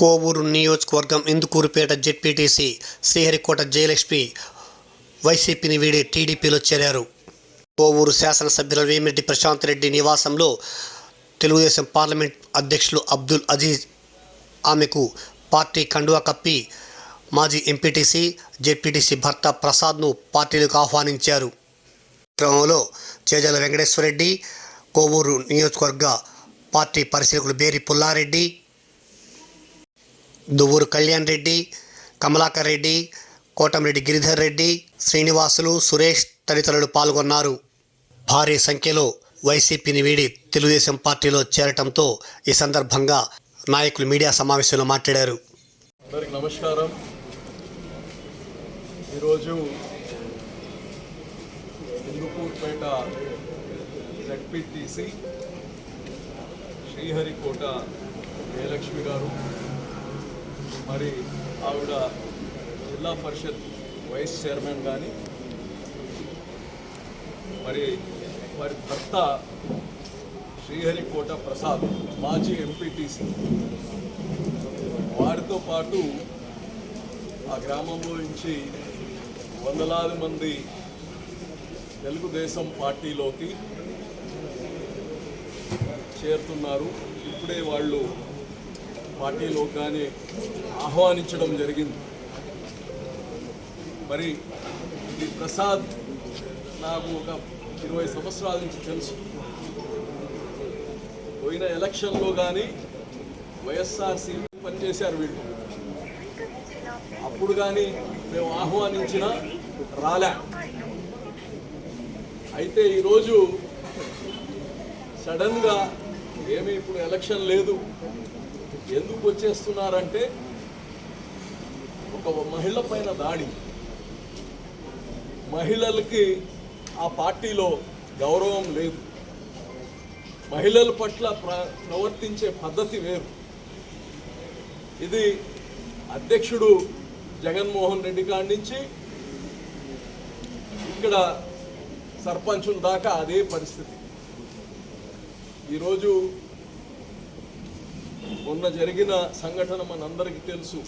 కోవూరు నియోజకవర్గం ఇందుకూరుపేట జెడ్పీటీసీ శ్రీహరికోట జయలక్ష్మి వైసీపీని వీడి టీడీపీలో చేరారు. కోవూరు శాసనసభ్యుల వేమిరెడ్డి ప్రశాంత్ రెడ్డి నివాసంలో తెలుగుదేశం పార్లమెంట్ అధ్యక్షులు అబ్దుల్ అజీజ్ ఆమెకు పార్టీ కండువా కప్పి మాజీ ఎంపీటీసీ జెడ్పీటీసీ భర్త ప్రసాద్ను పార్టీలకు ఆహ్వానించారు. క్రమంలో చేజల వెంకటేశ్వరరెడ్డి కోవూరు నియోజకవర్గ పార్టీ పరిశీలకులు బేరి పుల్లారెడ్డి దువ్వూరు కళ్యాణ్ రెడ్డి కమలాకర్ రెడ్డి కోటంరెడ్డి గిరిధర్ రెడ్డి శ్రీనివాసులు సురేష్ తదితరులు పాల్గొన్నారు. భారీ సంఖ్యలో వైసీపీని వీడి తెలుగుదేశం పార్టీలో చేరటంతో ఈ సందర్భంగా నాయకులు మీడియా సమావేశంలో మాట్లాడారు. అందరికి నమస్కారం. ఈరోజు హిందూపూర్పేట జడ్పీటీసీ శ్రీహరికోట జయలక్ష్మి గారు మరి ఆవిడ జిల్లా పరిషత్ వైస్ చైర్మన్ కానీ మరి వారి భర్త శ్రీహరికోట ప్రసాద్ మాజీ ఎంపీటీసీ. వారితో పాటు ఆ గ్రామంలో నుంచి వందలాది మంది తెలుగుదేశం పార్టీలోకి చేరుతున్నారు. ఇప్పుడే వాళ్ళు పార్టీలో కానీ ఆహ్వానించడం జరిగింది. మరి ఇది ప్రసాద్ నాకు ఒక ఇరవై సంవత్సరాల నుంచి తెలుసు. పోయిన ఎలక్షన్లో కానీ వైఎస్ఆర్సీపీ పనిచేశారు వీళ్ళు. అప్పుడు కానీ మేము ఆహ్వానించిన రాలే. అయితే ఈరోజు సడన్గా ఏమి ఇప్పుడు ఎలక్షన్ లేదు. ఎందుకు వచ్చేస్తున్నారంటే ఒక మహిళ పైన దాడి. మహిళలకి ఆ పార్టీలో గౌరవం లేదు. మహిళల పట్ల ప్ర ప్రవర్తించే పద్ధతి వేరు. ఇది అధ్యక్షుడు జగన్మోహన్ రెడ్డి కాడి నుంచి ఇక్కడ సర్పంచుల దాకా అదే పరిస్థితి. ఈరోజు మొన్న జరిగిన సంఘటన మనందరికీ తెలుసు.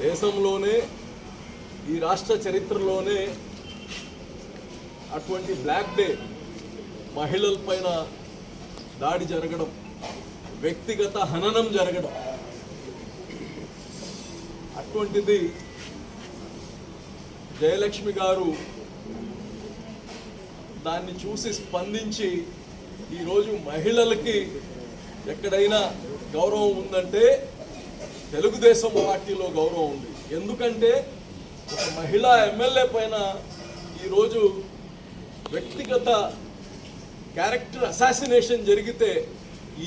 దేశంలోనే ఈ రాష్ట్ర చరిత్రలోనే అటువంటి బ్లాక్ డే మహిళల పైన దాడి జరగడం వ్యక్తిగత హననం జరగడం అటువంటిది జయలక్ష్మి గారు దాన్ని చూసి స్పందించి ఈరోజు మహిళలకి ఎక్కడైనా గౌరవం ఉందంటే తెలుగుదేశం పార్టీలో గౌరవం ఉంది. ఎందుకంటే ఒక మహిళా ఎమ్మెల్యే పైన ఈరోజు వ్యక్తిగత క్యారెక్టర్ అసాసినేషన్ జరిగితే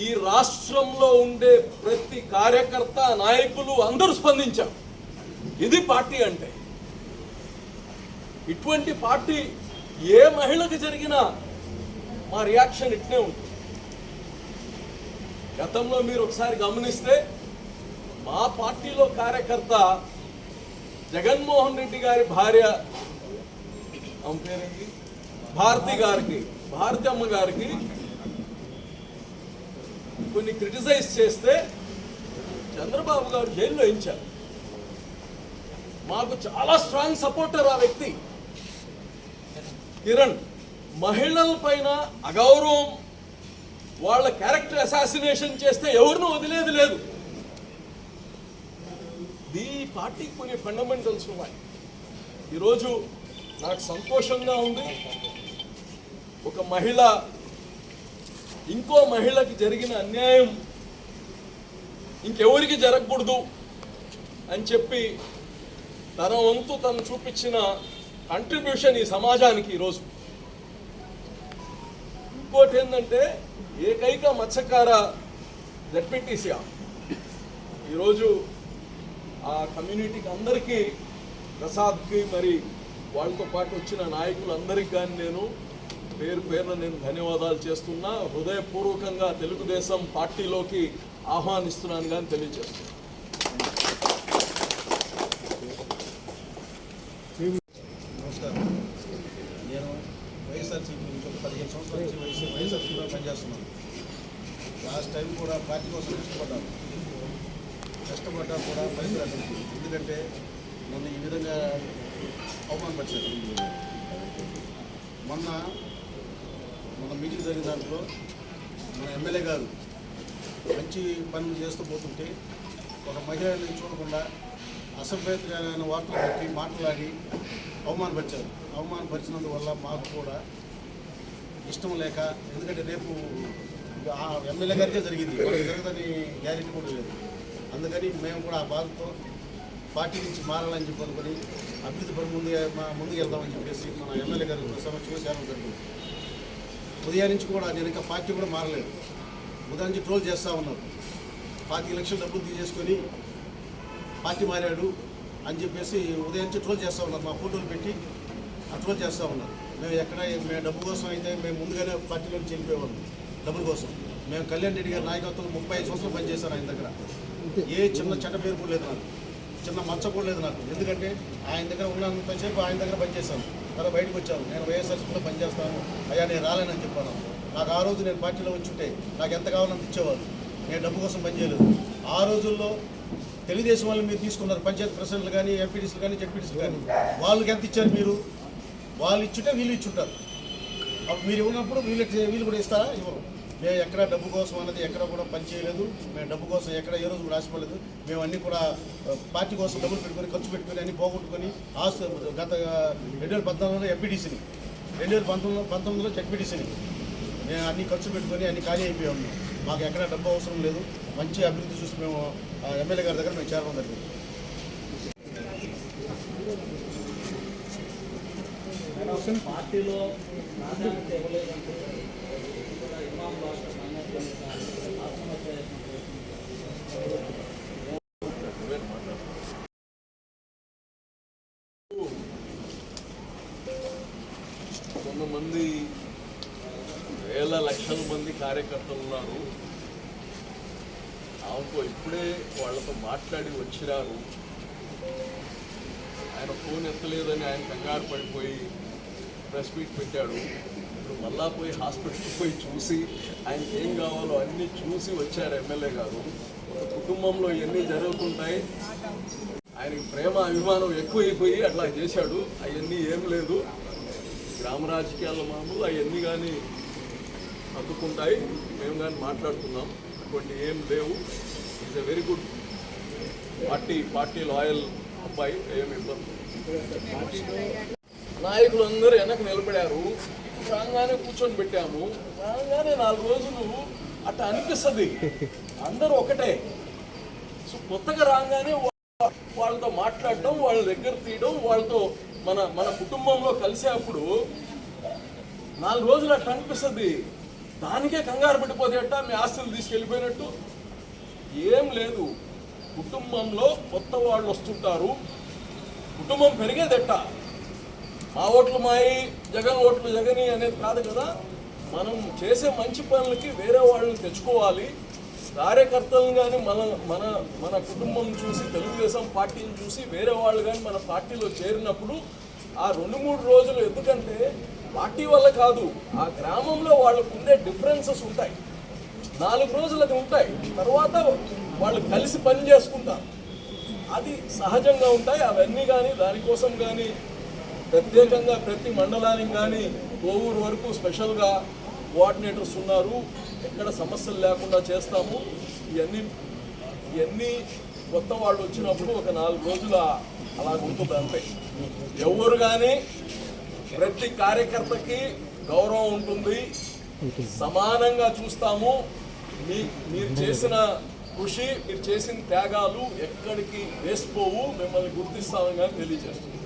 ఈ రాష్ట్రంలో ఉండే ప్రతి కార్యకర్త నాయకులు అందరూ స్పందించారు. ఇది పార్టీ అంటే. ఇటువంటి పార్టీ ఏ మహిళకు జరిగినా మా రియాక్షన్ ఇట్నే ఉంటుంది. గతంలో మీరు ఒకసారి గమనిస్తే మా పార్టీలో కార్యకర్త జగన్మోహన్ రెడ్డి గారి భార్య పేరేంటి? భారతి గారికి భారతి అమ్మ గారికి కొన్ని క్రిటిసైజ్ చేస్తే చంద్రబాబు గారు జైల్లో వేయించారు. మాకు చాలా స్ట్రాంగ్ సపోర్టర్ ఆ వ్యక్తి. కిరణ్ మహిళల పైన అగౌరవం వాళ్ళ క్యారెక్టర్ అసాసినేషన్ చేస్తే ఎవరినూ వదిలేది లేదు. ఈ పార్టీకి కొన్ని ఫండమెంటల్స్ ఉన్నాయి. ఈరోజు నాకు సంతోషంగా ఉంది. ఒక మహిళ ఇంకో మహిళకి జరిగిన అన్యాయం ఇంకెవరికి జరగకూడదు అని చెప్పి తన వంతు తను చూపించిన కంట్రిబ్యూషన్ ఈ సమాజానికి ఈరోజు. ఇంకోటి ఏంటంటే ఏకైక మత్స్యకార జడ్పీటీసీ ఈరోజు ఆ కమ్యూనిటీకి అందరికీ ప్రసాద్కి మరి వాళ్ళతో పాటు వచ్చిన నాయకులందరికీ కానీ నేను పేరు పేరున నేను ధన్యవాదాలు చేస్తున్నా. హృదయపూర్వకంగా తెలుగుదేశం పార్టీలోకి ఆహ్వానిస్తున్నాను కానీ తెలియజేస్తున్నాను నమస్కారం నేను వైఎస్ఆర్సీపీ నుంచి ఒక పదిహేను సంవత్సరాల నుంచి వైఎస్ వైఎస్ఆర్సీపీలో పనిచేస్తున్నాను లాస్ట్ టైం కూడా పార్టీ కోసం కష్టపడ్డాను కష్టపడ్డా కూడా ఫలితం రాలేదు. ఎందుకంటే నన్ను ఈ విధంగా అవమానపరిచారు. మొన్న మన మీటింగ్ జరిగిన దాంట్లో మన ఎమ్మెల్యే గారు మంచి పనులు చేస్తూ పోతుంటే ఒక మహిళని చూడకుండా అసభ్యకరమైన వార్తలు పెట్టి మాట్లాడి అవమానపరిచారు. అవమానపరిచినందువల్ల మాకు కూడా ఇష్టం లేక ఎందుకంటే రేపు ఎమ్మెల్యే గారికే జరిగింది. మనకు జరగదని గ్యారెంటీ కూడా లేదు. అందుకని మేము కూడా ఆ బాధతో పార్టీ నుంచి మారాలని చెప్పి అనుకుని అభివృద్ధి పడి ముందు ముందుకు వెళ్దామని చెప్పేసి మన ఎమ్మెల్యే గారి సమక్షంలో సేవలు జరిగింది ఉదయం నుంచి కూడా నేను ఇంకా పార్టీ కూడా మారలేదు. ఉదయం నుంచి ట్రోల్ చేస్తూ ఉన్నారు. పార్టీ లక్షలు డబ్బులు తీసేసుకొని పార్టీ మారాడు అని చెప్పేసి ఉదయం నుంచి ట్రోల్ చేస్తూ ఉన్నారు. మా ఫోటోలు పెట్టి ఆ ట్రోల్ చేస్తూ ఉన్నారు. మేము ఎక్కడ మేము డబ్బు కోసం అయితే మేము ముందుగానే పార్టీలో నుంచి వెళ్ళిపోయేవాళ్ళం డబ్బుల కోసం. మేము కళ్యాణ్ రెడ్డి గారి నాయకత్వంలో ముప్పై ఐదు సంవత్సరాలు పనిచేశాను ఆయన దగ్గర. ఏ చిన్న చెడ్డ పేరు కూడా లేదు నాకు. చిన్న మచ్చ కూడా లేదు నాకు. ఎందుకంటే ఆయన దగ్గర ఉన్నంతసేపు ఆయన దగ్గర పనిచేశాను. తర్వాత బయటకు వచ్చాను. నేను వైఎస్ఆర్సీలో పనిచేస్తాను. అయ్యా నేను రాలేనని చెప్పాను. నాకు ఆ రోజు నేను పార్టీలో ఉంచుంటే నాకు ఎంత కావాలంత ఇచ్చేవాళ్ళు నేను డబ్బు కోసం పనిచేయలేదు ఆ రోజుల్లో తెలుగుదేశం వాళ్ళు మీరు తీసుకున్నారు. పంచాయతీ ప్రెసిడెంట్లు కానీ ఎంపీటీసీలు కానీ జడ్పీటీసీలు కానీ. వాళ్ళకి ఎంత ఇచ్చారు మీరు? వాళ్ళు ఇచ్చుంటే వీళ్ళు ఇచ్చుంటారు. అప్పుడు మీరు ఉన్నప్పుడు వీళ్ళు వీళ్ళు కూడా ఇస్తారా? ఇవ్వరు. మేము ఎక్కడ డబ్బు కోసం అన్నది ఎక్కడ కూడా పని చేయలేదు. మేము డబ్బు కోసం ఎక్కడ ఏ రోజు కూడా ఆశపడలేదు మేము అన్నీ కూడా పార్టీ కోసం డబ్బులు పెట్టుకొని ఖర్చు పెట్టుకొని అన్ని పోగొట్టుకొని ఆస్తు గత రెండు వేల పద్నాలుగులో ఎంపీటీసీని రెండు వేల పంతొమ్మిది పంతొమ్మిదిలో జడ్పీటీసీని మేము అన్ని ఖర్చు పెట్టుకొని అన్ని ఖాళీ అయిపోయి ఉన్నాం మాకు ఎక్కడ డబ్బు అవసరం లేదు. మంచి అభివృద్ధి చూసి మేము ఆ, ఎమ్మెల్యే గారి దగ్గర మేము చేరడం జరిగింది. పార్టీలో ప్రాధాన్యత ఇవ్వలేదంటే ఇమాం కొంతమంది వేల లక్షల మంది కార్యకర్తలు ఉన్నారు. ఆమెకు ఇప్పుడే వాళ్ళతో మాట్లాడి వచ్చినారు ఆయన ఫోన్ ఎత్తలేదని ఆయన కంగారు పడిపోయి ప్రెస్ మీట్ పెట్టాడు. ఇప్పుడు మళ్ళా పోయి హాస్పిటల్కి పోయి చూసి ఆయనకి ఏం కావాలో అన్నీ చూసి వచ్చారు ఎమ్మెల్యే గారు. ఒక కుటుంబంలో ఎన్ని జరుగుతుంటాయి. ఆయనకి ప్రేమ అభిమానం ఎక్కువైపోయి అట్లా చేశాడు. అవన్నీ ఏం లేదు. గ్రామ రాజకీయాల మామూలు అవన్నీ కానీ అందుకుంటాయి మేము కానీ మాట్లాడుతున్నాం అటువంటి ఏం లేవు. Is a very good party party loyal అబ్బాయి. ఏం ఇబ్బంది. నాయకులు అందరూ వెనక నిలబడారు. రాగానే కూర్చొని పెట్టాము. రాగానే నాలుగు రోజులు అట్లా అనిపిస్తుంది. అందరూ ఒకటే. సో కొత్తగా రాగానే వాళ్ళతో మాట్లాడటం వాళ్ళ దగ్గర తీయడం వాళ్ళతో మన మన కుటుంబంలో కలిసేప్పుడు నాలుగు రోజులు అట్లా అనిపిస్తుంది. దానికే కంగారు పెట్టిపోతే అట్ట మీ ఆస్తులు తీసుకెళ్ళిపోయినట్టు? ఏం లేదు. కుటుంబంలో కొత్త వాళ్ళు వస్తుంటారు. కుటుంబం పెరిగేదెట్టా ఆ ఓట్లు మాయి జగన్ ఓట్లు జగని అనేది కాదు కదా. మనం చేసే మంచి పనులకి వేరే వాళ్ళని తెచ్చుకోవాలి. కార్యకర్తలను కానీ మన మన మన కుటుంబం చూసి తెలుగుదేశం పార్టీని చూసి వేరే వాళ్ళు కానీ మన పార్టీలో చేరినప్పుడు ఆ రెండు మూడు రోజులు ఎందుకంటే పార్టీ వల్ల కాదు ఆ గ్రామంలో వాళ్ళకు ఉండే డిఫరెన్సెస్ ఉంటాయి. నాలుగు రోజులు అది ఉంటాయి. తర్వాత వాళ్ళు కలిసి పని చేసుకుంటారు. అది సహజంగా ఉంటాయి. అవన్నీ కానీ దానికోసం కానీ ప్రత్యేకంగా ప్రతి మండలానికి కానీ కోవూరు వరకు స్పెషల్గా కోఆర్డినేటర్స్ ఉన్నారు. ఎక్కడ సమస్యలు లేకుండా చేస్తాము. ఇవన్నీ ఇవన్నీ కొత్త వాళ్ళు వచ్చినప్పుడు ఒక నాలుగు రోజులు అలా ఉంటుంది అంతే. ఎవరు కానీ ప్రతి కార్యకర్తకి గౌరవం ఉంటుంది. సమానంగా చూస్తాము. మీ మీరు చేసిన కృషి మీరు చేసిన త్యాగాలు ఎక్కడికి వేసిపోవు మిమ్మల్ని గుర్తిస్తామని కానీ తెలియజేస్తుంది